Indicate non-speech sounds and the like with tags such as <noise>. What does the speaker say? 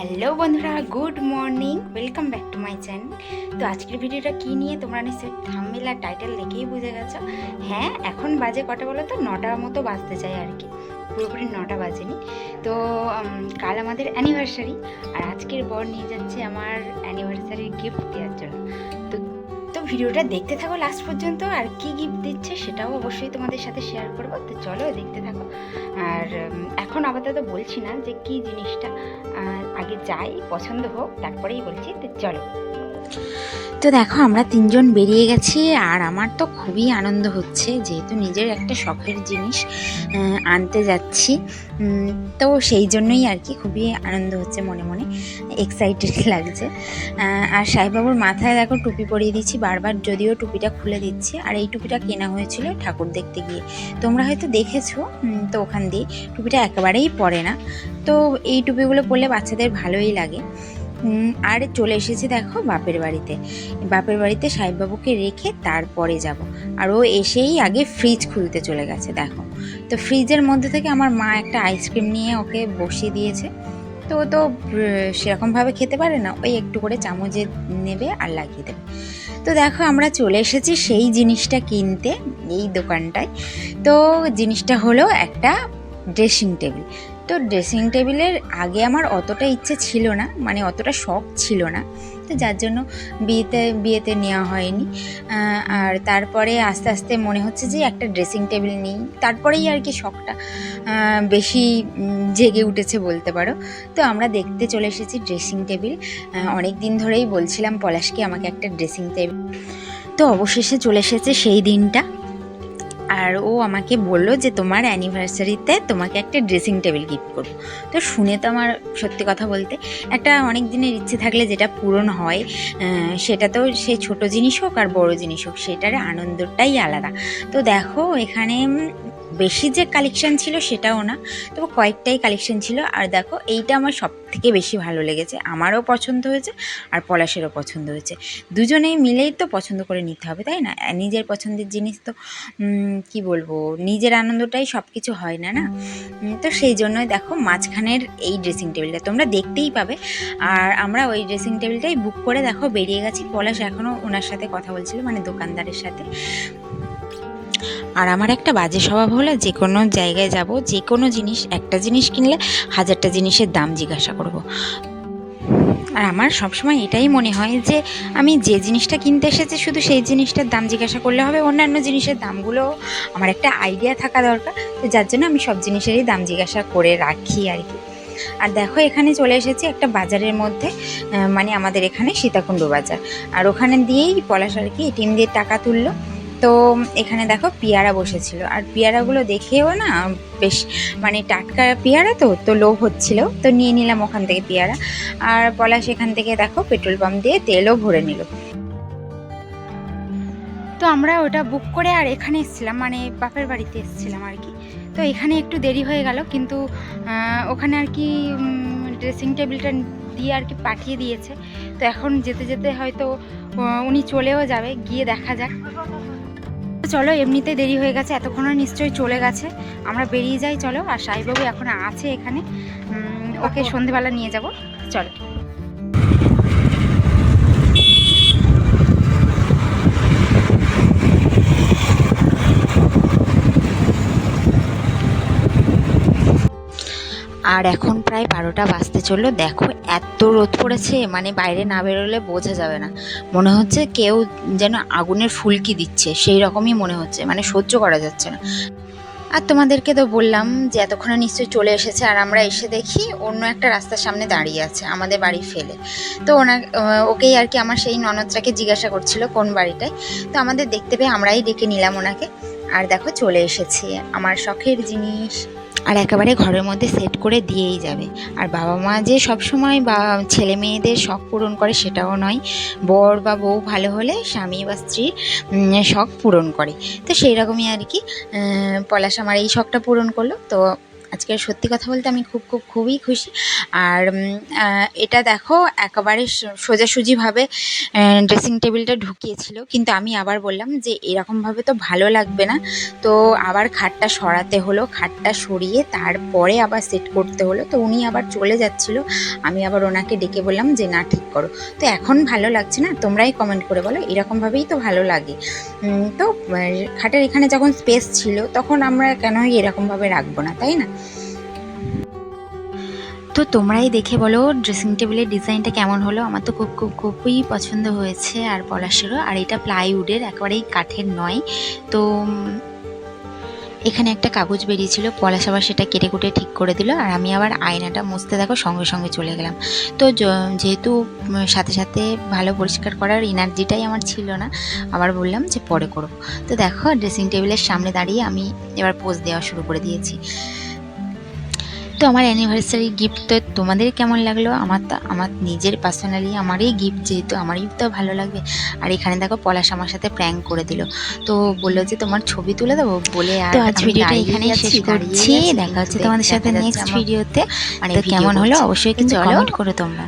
Hello বন্ধুরা, good morning, welcome back to my channel. তো আজকের ভিডিওটা কী নিয়ে তোমরা নিশ্চয়ই থাম্বনেল আর টাইটেল দেখেই বুঝে গেছো। হ্যাঁ এখন বাজে কটা বলো তো? নটার মতো বাজতে চাই আর কি। পুরোপুরি নটা বাজেনি। তো কাল আমাদের অ্যানিভার্সারি আর আজকের বর নিয়ে যাচ্ছে আমার অ্যানিভার্সারির গিফট দেওয়ার জন্য। তো তো ভিডিওটা দেখতে থাকো লাস্ট পর্যন্ত, আর কি গিফট দিচ্ছে সেটাও অবশ্যই তোমাদের সাথে শেয়ার করব। তো চলো দেখতে থাকো। আর এখন আপাতত বলছি না যে কি জিনিসটা আগে যাই পছন্দ হোক তারপরেই বলছি তো চলো। তো দেখো, আমরা তিনজন বেরিয়ে গেছি আর আমার তো খুবই আনন্দ হচ্ছে যেহেতু নিজের একটা শখের জিনিস আনতে যাচ্ছি। তো সেই জন্যই আর কি খুবই আনন্দ হচ্ছে মনে মনে এক্সাইটেড <laughs> লাগছে। আর সাহেববাবুর মাথায় দেখো টুপি পরিয়ে দিচ্ছি বারবার যদিও টুপিটা খুলে দিচ্ছি। আর এই টুপিটা কেনা হয়েছিল ঠাকুর দেখতে গিয়ে। তোমরা হয়তো দেখেছ তো ওখান দিয়ে, টুপিটা একেবারেই পরে না। তো এই টুপিগুলো পরলে বাচ্চাদের ভালোই লাগে। আর চলে এসেছি দেখো বাপের বাড়িতে। বাপের বাড়িতে সাহেববাবুকে রেখে তারপরে যাব। আর ও এসেই আগে ফ্রিজ খুলতে চলে গেছে, দেখো। তো ফ্রিজের মধ্যে থেকে আমার মা একটা আইসক্রিম নিয়ে ওকে বসিয়ে দিয়েছে। তো ও তো সেরকমভাবে খেতে পারে না, ওই একটু করে চামচে নেবে আর লাগিয়ে দেবে। তো দেখো আমরা চলে এসেছি সেই জিনিসটা কিনতে, এই দোকানটায়। তো জিনিসটা হলো একটা ড্রেসিং টেবিল তো ড্রেসিং টেবিলের আগে আমার অতটা ইচ্ছে ছিল না মানে অতটা শখ ছিল না। তো যার জন্য বিয়েতে বিয়েতে নেওয়া হয়নি। আর তারপরে আস্তে আস্তে মনে হচ্ছে যে একটা ড্রেসিং টেবিল নিই। তারপরেই আর কি শখটা বেশি জেগে উঠেছে বলতে পারো। তো আমরা দেখতে চলে এসেছি ড্রেসিং টেবিল অনেক দিন ধরেই বলছিলাম পলাশকে আমাকে একটা ড্রেসিং টেবিল তো অবশেষে চলে এসেছে সেই দিনটা। আর ও আমাকে বলল যে তোমার অ্যানিভার্সারিতে তোমাকে একটা ড্রেসিং টেবিল গিফট করব। তো শুনে তো আমার সত্যি কথা বলতে একটা অনেক দিনের ইচ্ছে থাকলে যেটা পূরণ হয় সেটা তো সে ছোট জিনিস হোক আর বড় জিনিস হোক, সেটার আনন্দটাই আলাদা। তো দেখো এখানে বেশি যে কালেকশান ছিল সেটাও না, তবে কয়েকটাই কালেকশান ছিল। আর দেখো, এইটা আমার সব থেকে বেশি ভালো লেগেছে। আমারও পছন্দ হয়েছে আর পলাশেরও পছন্দ হয়েছে। দুজনেই মিলেই তো পছন্দ করে নিতে হবে, তাই না? নিজের পছন্দের জিনিস তো কি বলব, নিজের আনন্দটাই সব কিছু হয় না না? তো সেই জন্যই দেখো, মাঝখানের এই ড্রেসিং টেবিলটা তোমরা দেখতেই পাবে। আর আমরা ওই ড্রেসিং টেবিলটাই বুক করে দেখো, বেরিয়ে গেছি। পলাশ এখনও ওনার সাথে কথা বলছিল মানে দোকানদারের সাথে। আর আমার একটা বাজে স্বভাব হলো যে কোনো জায়গায় যাব, যে কোনো জিনিস, একটা জিনিস কিনলে হাজারটা জিনিসের দাম জিজ্ঞাসা করব। আর আমার সবসময় এটাই মনে হয় যে আমি যে জিনিসটা কিনতে এসেছি শুধু সেই জিনিসটার দাম জিজ্ঞাসা করলে হবে, অন্যান্য জিনিসের দামগুলো আমার একটা আইডিয়া থাকা দরকার। তো যার জন্য আমি সব জিনিসেরই দাম জিজ্ঞাসা করে রাখি আর কি। আর দেখো এখানে চলে এসেছি একটা বাজারের মধ্যে মানে আমাদের এখানে সীতাকুণ্ড বাজার। আর ওখানে দিয়েই পলাশ আর কি এটিএম দিয়ে টাকা তুললো। তো এখানে দেখো পেয়ারা বসেছিল। আর পেয়ারাগুলো দেখেও না বেশ মানে টাটকা পেয়ারা তো তো লোভ হচ্ছিল। তো নিয়ে নিলাম ওখান থেকে পেয়ারা। আর পলাশ এখান থেকে দেখো পেট্রোল পাম্প দিয়ে তেলও ভরে নিল। তো আমরা ওটা বুক করে আর এখানে এসেছিলাম মানে বাপের বাড়িতে এসেছিলাম আর কি। তো এখানে একটু দেরি হয়ে গেল, কিন্তু ওখানে আর কি ড্রেসিং টেবিলটা দিয়ে আর কি পাঠিয়ে দিয়েছে। তো এখন যেতে যেতে হয়তো উনি চলেও যাবে, গিয়ে দেখা যাক। চলো এমনিতে দেরি হয়ে গেছে এতক্ষণও নিশ্চয়ই চলে গেছে। আমরা বেরিয়ে যাই চলো। আর সাইবাবু এখন আছে এখানে। ওকে সন্ধেবেলা নিয়ে যাব। চলো। আর এখন প্রায় বারোটা বাজতে চলল। দেখো, এত রোদ পড়েছে মানে বাইরে না বেরোলে বোঝা যাবে না। মনে হচ্ছে কেউ যেন আগুনের ফুলকি দিচ্ছে, সেই রকমই মনে হচ্ছে মানে সহ্য করা যাচ্ছে না। আর তোমাদেরকে তো বললাম যে এতক্ষণে নিশ্চয়ই চলে এসেছে, আর আমরা এসে দেখি অন্য একটা রাস্তার সামনে দাঁড়িয়ে আছে, আমাদের বাড়ি ফেলে। তো ওনা ওকেই আর কি আমার সেই ননদটাকে জিজ্ঞাসা করছিল কোন বাড়িটায়। তো আমাদের দেখতে পেয়ে আমরাই ডেকে নিলাম ওনাকে। আর দেখো, চলে এসেছে আমার শখের জিনিস। আর একেবারে ঘরের মধ্যে সেট করে দিয়েই যাবে। আর বাবা মা যে সব সময় বা ছেলে মেয়েদের শখ পূরণ করে সেটাও নয়, বর বা বউ ভালো হলে স্বামী বা স্ত্রীর শখ পূরণ করে। তো সেই রকমই আর কি পলাশ আমার এই শখটা পূরণ করল। তো আজকে সত্যি কথা বলতে আমি খুব খুব, খুবই খুশি। আর এটা দেখো, একেবারে সোজাসুজিভাবে ড্রেসিং টেবিলটা ঢুকিয়েছিল। কিন্তু আমি আবার বললাম যে, এরকমভাবে তো ভালো লাগবে না। তো আবার খাটটা সরাতে হলো, খাটটা সরিয়ে তারপরে আবার সেট করতে হলো। তো উনি আবার চলে যাচ্ছিল। আমি আবার ওনাকে ডেকে বললাম যে, না, ঠিক করো। তো এখন ভালো লাগছে না? তোমরাই কমেন্ট করে বলো। এরকমভাবেই তো ভালো লাগে। তো খাটের এখানে যখন স্পেস ছিল, তখন আমরা কেনই এরকমভাবে রাখব না, তাই না? তো তোমরাই দেখে বলো ড্রেসিং টেবিলের ডিজাইনটা কেমন হলো? আমার তো খুব খুব, খুবই পছন্দ হয়েছে আর পলাশেরও আর এটা প্লাইউডের একেবারেই কাঠের নয়। তো এখানে একটা কাগজ বেরিয়েছিল, পলাশ আবার সেটা কেটে কুটে ঠিক করে দিল। আর আমি আবার আয়নাটা মুছতে দেখো সঙ্গে সঙ্গে চলে গেলাম। তো যেহেতু সাথে সাথে ভালো পরিষ্কার করার এনার্জিটাই আমার ছিল না, আবার বললাম যে পরে করব। তো দেখো ড্রেসিং টেবিলের সামনে দাঁড়িয়ে আমি এবার পোজ দেওয়া শুরু করে দিয়েছি। তো আমার অ্যানিভার্সারি গিফট তো তোমাদের কেমন লাগল? আমার তো আমার নিজের পার্সোনালি আমারই গিফট যেহেতু আমারই তো ভালো লাগবে। আর এখানে দেখো পলাশ আমার সাথে প্র্যাঙ্ক করে দিল। তো বলল যে তোমার ছবি তুলে দেবো বলে আর আজ ভিডিওটা এখানে শেষ করছি। দেখা হচ্ছে তোমাদের সাথে নেক্সট ভিডিওতে মানে তো কেমন হলো? অবশ্যই কিন্তু। কমেন্ট করো তোমরা।